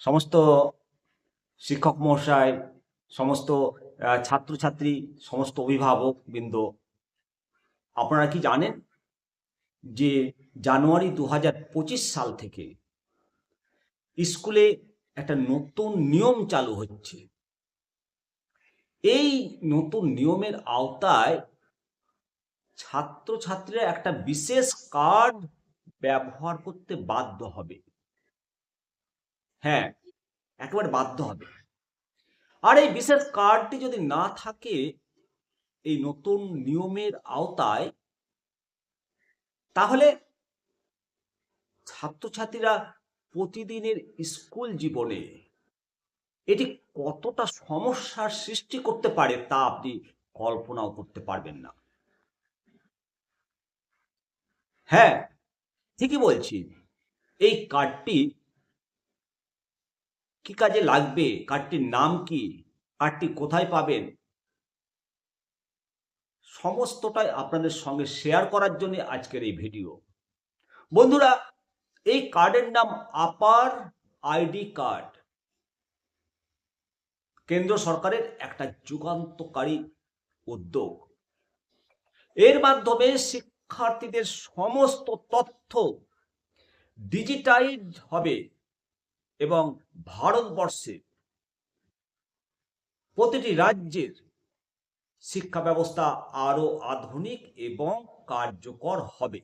সমস্ত শিক্ষক মহাশয়, সমস্ত ছাত্রছাত্রী, সমস্ত অভিভাবক বৃন্দ। আপনারা কি জানেন যে জানুয়ারি দু সাল থেকে স্কুলে একটা নতুন নিয়ম চালু হচ্ছে। এই নতুন নিয়মের আওতায় ছাত্রছাত্রীরা একটা বিশেষ কার্ড ব্যবহার করতে বাধ্য হবে। হ্যাঁ একেবারে বাধ্য হবে। আর এই বিশেষ কার্ডটি যদি না থাকে, এই নতুন নিয়মের আওতায়, তাহলে ছাত্রছাত্রীরা প্রতিদিনের স্কুল জীবনে এটি কতটা সমস্যার সৃষ্টি করতে পারে তা আপনি কল্পনাও করতে পারবেন না। হ্যাঁ ঠিকই বলছি, এই কার্ডটি কি কাজে লাগবে? কার্ডটির নাম কি? কার্ডটি কোথায় পাবেন? সমস্তটাই আপনাদের সঙ্গে শেয়ার করার জন্য আজকের এই ভিডিও বন্ধুরা, এই কার্ডের নাম আপার আইডি কার্ড কেন্দ্র সরকারের একটা যুগান্তকারী উদ্যোগ। এর মাধ্যমে শিক্ষার্থীদের সমস্ত তথ্য ডিজিটাইজ হবে। এবং ভারতবর্ষে প্রতিটি রাজ্যের শিক্ষা ব্যবস্থা আরও আধুনিক এবং কার্যকর হবে।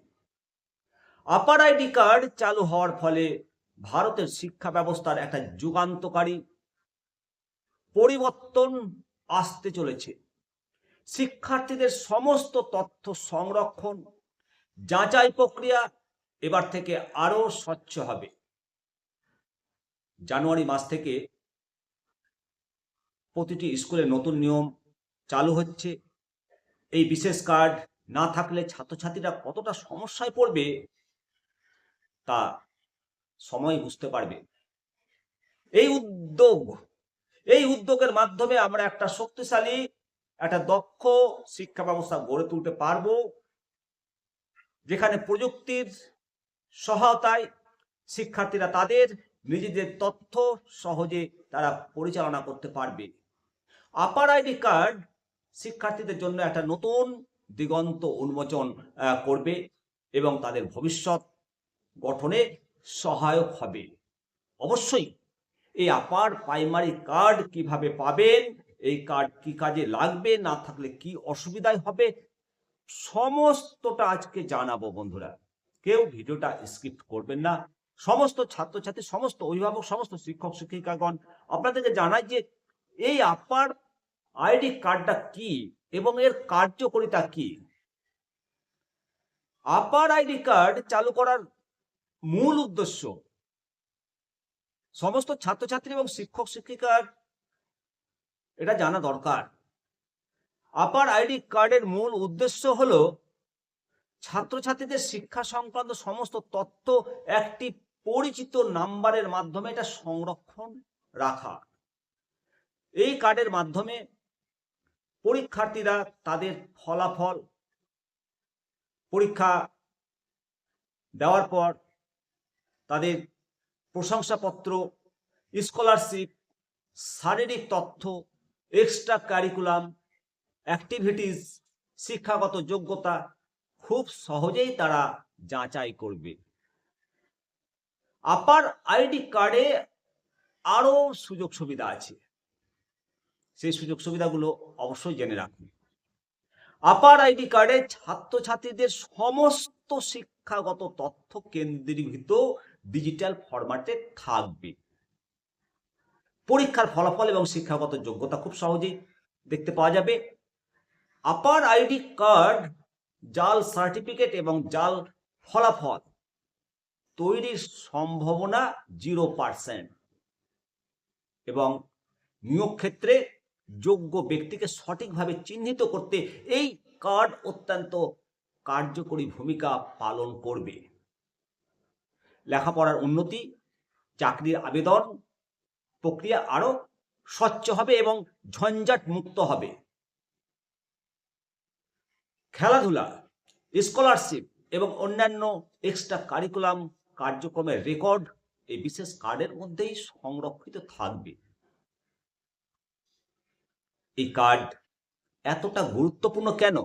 আপার আইডি কার্ড চালু হওয়ার ফলে ভারতের শিক্ষা ব্যবস্থার একটা যুগান্তকারী পরিবর্তন আসতে চলেছে। শিক্ষার্থীদের সমস্ত তথ্য সংরক্ষণ, যাচাই প্রক্রিয়া এবার থেকে আরও স্বচ্ছ হবে। জানুয়ারি মাস থেকে প্রতিটি স্কুলে নতুন নিয়ম চালু হচ্ছে। এই বিশেষ কার্ড না থাকলে ছাত্রছাত্রীরা কতটা সমস্যায় পড়বে তা সময় বুঝতে পারবে। এই উদ্যোগ, এই উদ্যোগের মাধ্যমে আমরা একটা শক্তিশালী, একটা দক্ষ শিক্ষা ব্যবস্থা গড়ে তুলতে পারব, যেখানে প্রযুক্তির সহায়তায় শিক্ষার্থীরা তাদের নিজেদের তথ্য সহজে তারা পরিচালনা করতে পারবে। আপার আইডি কার্ড শিক্ষার্থীদের জন্য একটা নতুন দিগন্ত উন্মোচন করবে এবং তাদের ভবিষ্যৎ গঠনে সহায়ক হবে। অবশ্যই এই আপার প্রাইমারি কার্ড কীভাবে পাবেন, এই কার্ড কি কাজে লাগবে, না থাকলে কি অসুবিধায় হবে, সমস্তটা আজকে জানাব বন্ধুরা। কেউ ভিডিওটা স্কিপ করবেন না। সমস্ত ছাত্রছাত্রী, সমস্ত অভিভাবক, সমস্ত শিক্ষক, শিক্ষিকাগণ, আপনাদেরকে জানাই যে এই আপার আইডি কার্ডটা কি এবং এর কার্যকারিতা কি? আপার আইডি কার্ড চালু করার মূল উদ্দেশ্য সমস্ত ছাত্রছাত্রী এবং শিক্ষক, শিক্ষিকার এটা জানা দরকার। আপার আইডি কার্ডের মূল উদ্দেশ্য হলো ছাত্রছাত্রীদের শিক্ষা সংক্রান্ত সমস্ত তথ্য একটি পরিচিত নাম্বারের মাধ্যমে এটা সংরক্ষণ রাখা। এই কার্ডের মাধ্যমে পরীক্ষার্থীরা তাদের ফলাফল, পরীক্ষা দেওয়ার পর তাদের প্রশংসাপত্র, স্কলারশিপ, শারীরিক তথ্য, এক্সট্রা কারিকুলাম, অ্যাক্টিভিটিস, শিক্ষাগত যোগ্যতা খুব সহজেই তারা যাচাই করবে। আপার আইডি কার্ডে আরও সুযোগ সুবিধা আছে। সেই সুযোগ সুবিধাগুলো অবশ্যই জেনে রাখুন। আপার আইডি কার্ডে ছাত্রছাত্রীদের সমস্ত শিক্ষাগত তথ্য কেন্দ্রীভূত ডিজিটাল ফরম্যাটে থাকবে। পরীক্ষার ফলাফল এবং শিক্ষাগত যোগ্যতা খুব সহজেই দেখতে পাওয়া যাবে। আপার আইডি কার্ড জাল সার্টিফিকেট এবং জাল ফলাফল তৈরির সম্ভাবনা জিরো পার্সেন্ট এবং নিয়োগ ক্ষেত্রে যোগ্য ব্যক্তিকে সঠিকভাবে চিহ্নিত করতে এই কার্ড অত্যন্ত কার্যকরী ভূমিকা পালন করবে। লেখাপড়ার উন্নতি, চাকরির আবেদন প্রক্রিয়া আরও স্বচ্ছ হবে এবং ঝঞ্ঝাট মুক্ত হবে। খেলাধুলা স্কলারশিপ এবং অন্যান্য এক্সট্রা কারিকুলাম কার্যক্রমের রেকর্ড এই বিশেষ কার্ডের মধ্যেই সংরক্ষিত থাকবে। এই কার্ড এতটা গুরুত্বপূর্ণ কেন?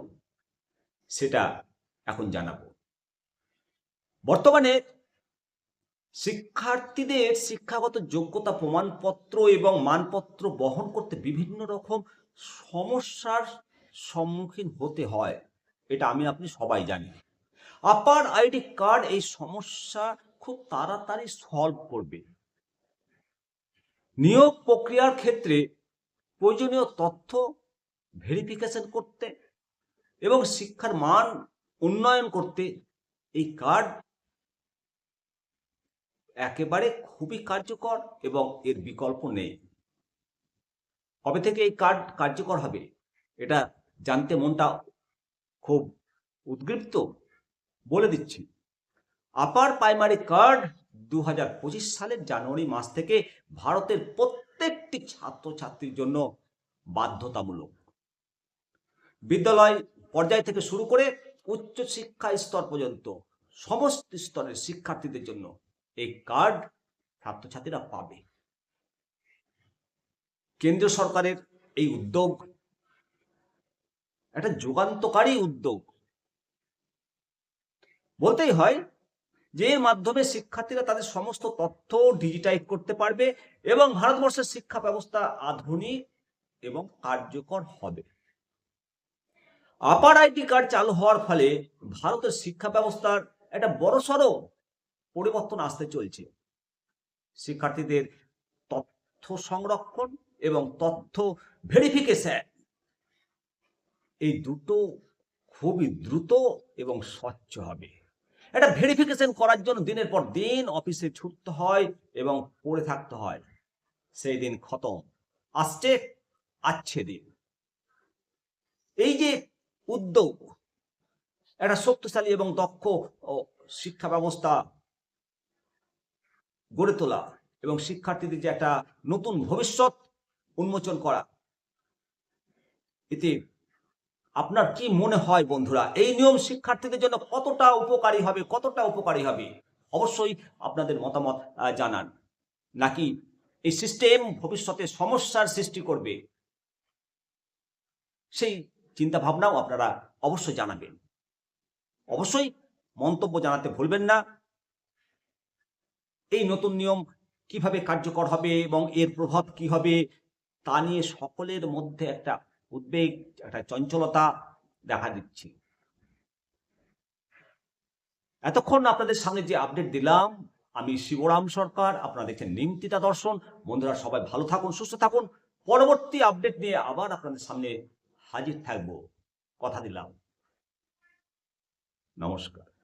সেটা এখন জানাব। বর্তমানে শিক্ষার্থীদের শিক্ষাগত যোগ্যতা প্রমাণপত্র এবং মানপত্র বহন করতে বিভিন্ন রকম সমস্যার সম্মুখীন হতে হয়। এটা আমি, আপনি সবাই জানি আপার আইডি কার্ড এই সমস্যা খুব তাড়াতাড়ি সলভ করবে। নিয়োগ প্রক্রিয়ার ক্ষেত্রে প্রয়োজনীয় তথ্য ভেরিফিকেশন করতে এবং শিক্ষার মান উন্নয়ন করতে এই কার্ড একেবারে খুবই কার্যকর এবং এর বিকল্প নেই। কবে থেকে এই কার্ড কার্যকর হবে? এটা জানতে মনটা খুব উদ্দীপ্ত বলে দিচ্ছি। আপার প্রাইমারি কার্ড দু হাজার পঁচিশ সালের জানুয়ারি মাস থেকে ভারতের প্রত্যেকটি ছাত্রছাত্রীর জন্য বাধ্যতামূলক। বিদ্যালয় পর্যায় থেকে শুরু করে উচ্চ শিক্ষা স্তর পর্যন্ত সমস্ত স্তরের শিক্ষার্থীদের জন্য এই কার্ড ছাত্রছাত্রীরা পাবে। কেন্দ্রীয় সরকারের এই উদ্যোগ, একটা যুগান্তকারী উদ্যোগ বলতেই হয় যে মাধ্যমে শিক্ষার্থীরা তাদের সমস্ত তথ্য ডিজিটাইজ করতে পারবে এবং ভারতবর্ষের শিক্ষা ব্যবস্থা আধুনিক এবং কার্যকর হবে। আপার আইটি কার্ড চালু হওয়ার ফলে ভারতের শিক্ষা ব্যবস্থার একটা বড়সড় পরিবর্তন আসতে চলছে। শিক্ষার্থীদের তথ্য সংরক্ষণ এবং তথ্য ভেরিফিকেশন এই দুটো খুবই দ্রুত এবং স্বচ্ছ হবে। এটা ভেরিফিকেশন করার জন্য দিনের পর দিন অফিসে ছুটতে হয় এবং পড়ে থাকতে হয়। সেই দিন খতম। আসছে আচ্ছে দিন। এই যে উদ্যোগ একটা শক্তিশালী এবং দক্ষ শিক্ষা ব্যবস্থা গড়ে তোলা এবং শিক্ষার্থীদের যে একটা নতুন ভবিষ্যৎ উন্মোচন করা, এতে আপনার কি মনে হয় বন্ধুরা, এই নিয়ম শিক্ষার্থীদের জন্য কতটা উপকারী হবে, কতটা উপকারী হবে? অবশ্যই আপনাদের মতামত জানান। নাকি এই সিস্টেম ভবিষ্যতে সমস্যার সৃষ্টি করবে? সেই চিন্তা ভাবনাও আপনারা অবশ্যই জানাবেন। অবশ্যই মন্তব্য জানাতে ভুলবেন না। এই নতুন নিয়ম কীভাবে কার্যকর হবে এবং এর প্রভাব কি হবে, তা নিয়ে সকলের মধ্যে একটা উদ্বেগ, একটা চঞ্চলতা দেখা দিচ্ছে। এতক্ষণ আপনাদের সামনে যে আপডেট দিলাম, আমি শিবরাম সরকার, আপনারা দেখছেন নিমতিতা দর্শন। বন্ধুরা, সবাই ভালো থাকুন, সুস্থ থাকুন। পরবর্তী আপডেট নিয়ে আবার আপনাদের সামনে হাজির থাকব। কথা দিলাম। নমস্কার।